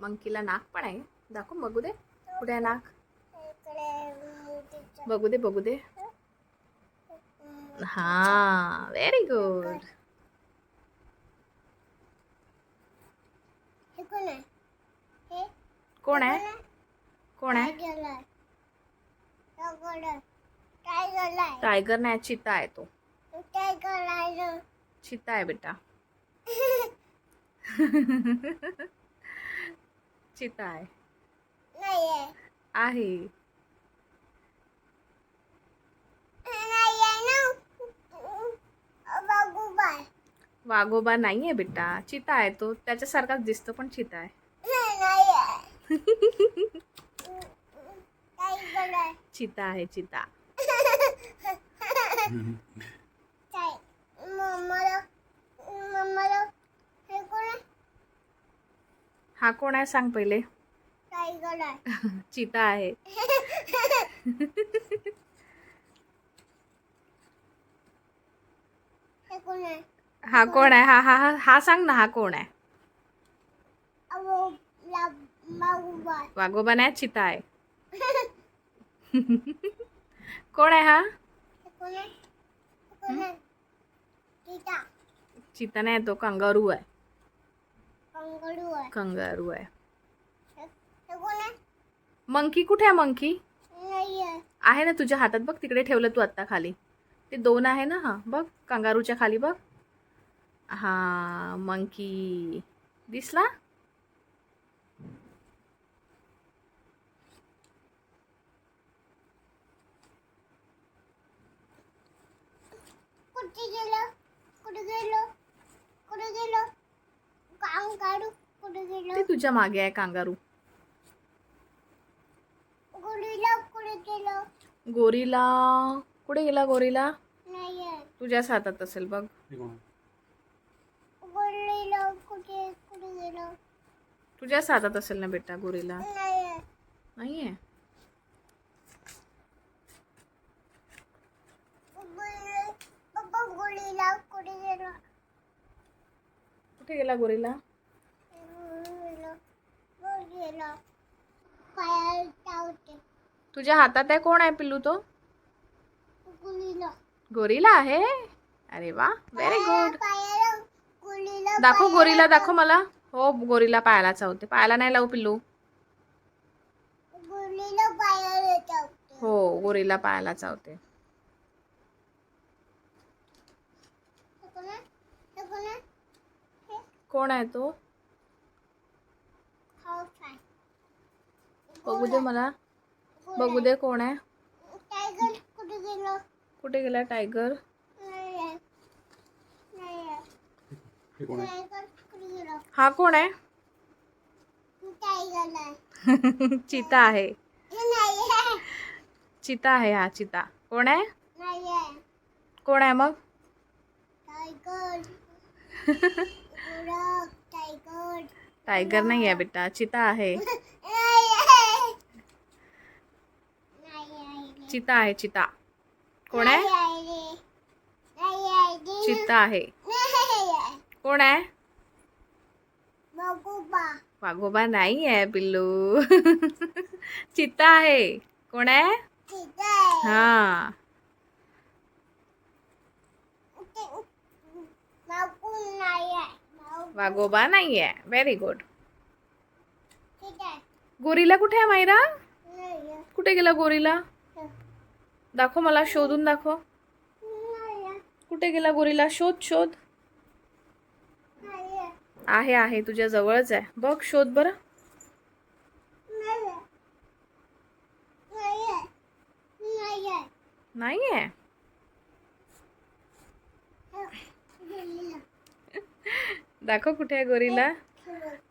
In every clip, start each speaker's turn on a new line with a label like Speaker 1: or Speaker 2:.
Speaker 1: मंकीला नाक पण आहे. दाखव बघू दे. कुठे आहे नाक? बघू दे बघू दे. हा व्हेरी गुड
Speaker 2: हे कोण आहे? हे?
Speaker 1: कोण आहे? कोण आहे.
Speaker 2: टायगर
Speaker 1: नाही चिता आहे तो. चिता आहे बेटा. चिता आहे.
Speaker 2: आहे.
Speaker 1: वाघोबा नाहीये बेटा. चिता आहे तो. त्याच्यासारखाच दिसतो पण चिता आहे. चिता आहे चिता.
Speaker 2: हा कोण आहे
Speaker 1: सांग पहिले. चिता आहे.
Speaker 2: हा कोण आहे?
Speaker 1: हा हा हा हा सांग ना हा कोण आहे? वाघोबा नाही चिता आहे. कोण आहे हा? चिता नाही तो कंगारू आहे. कंगारू आहे. मंकी कुठे आहे मंकी?
Speaker 2: आहे
Speaker 1: ना तुझ्या हातात बघ तिकडे ठेवलं तू आत्ता खाली. ते दोन आहे ना हा बघ कंगारूच्या खाली बघ. हा मंकी. दिसला
Speaker 2: कुठे गेलं कुठे गेलं कुठे गेलं काढू? कुठे
Speaker 1: ते
Speaker 2: गेलं
Speaker 1: तुझ्या मागे आहे कांगारू.
Speaker 2: गुडीला कुठे गेलं?
Speaker 1: गोरीला. कुठे गेला गोरीला?
Speaker 2: नाही आहे
Speaker 1: तुझ्याच हातात असेल बघ.
Speaker 2: गुडीला कुठे कुठे गेलं?
Speaker 1: तुझ्याच हातात असेल ना बेटा गोरीला.
Speaker 2: नाही आहे
Speaker 1: नाही आहे
Speaker 2: गुडी पप्पा गुडीला कुठे गेलं?
Speaker 1: कुठे गेला गोरीला
Speaker 2: गेलं गेलं पायाला चावते
Speaker 1: तुझ्या हातात आहे कोण आहे पिल्लू तो? गोरीला आहे? अरे वा व्हेरी गुड दाखव गोरीला दाखव मला. हो गोरीला पायाला चावते. पायाला नाही लावू पिल्लू. हो गोरीला पायाला चावते.
Speaker 2: कोण आहे
Speaker 1: तो? बगू दे मला. बगू दे कोण आहे.
Speaker 2: कुठे गेला?
Speaker 1: कुठे गेला टायगर?
Speaker 3: हा कोण आहे?
Speaker 1: चिता आहे. चिता आहे हा चिता. कोण आहे? कोण आहे मग?
Speaker 2: टायगर.
Speaker 1: नाही आहे बेटा चिता आहे. चिता आहे चिता. कोण आहे? चिता आहे. कोण आहे? वाघोबा नाही आहे पिल्लू. चिता आहे. कोण आहे? हा.
Speaker 2: नाही आहे
Speaker 1: वाघोबा नाही आहे. व्हेरी गुड गोरीला कुठे आहे मायरा? कुठे गेला गोरीला? दाखव मला शोधून दाखव. कुठे गेला गोरीला? शोध शोध.
Speaker 2: आहे
Speaker 1: आहे तुझ्या जवळच आहे. बघ शोध बरं.
Speaker 2: नाही आहे
Speaker 1: दाखव कुठे आहे गोरीला?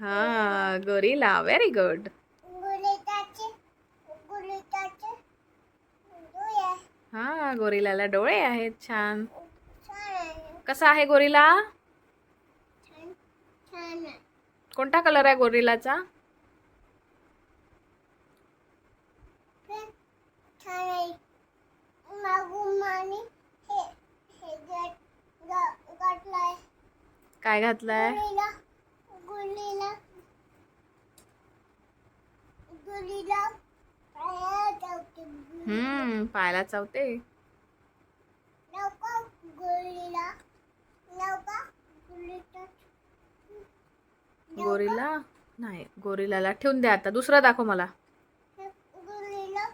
Speaker 1: हा गोरीला. व्हेरी गुड गोरिलाला डोळे आहेत छान. कसा आहे गोरिला? कोणता कलर आहे गोरिलाचा? काय घातलाय. हम्म पायाला चावते.
Speaker 2: गोरीला गोरीला
Speaker 1: गोरिला? नाही गोरिलाला ठेवून द्या आता. दुसरा दाखव मला.
Speaker 2: गोरीला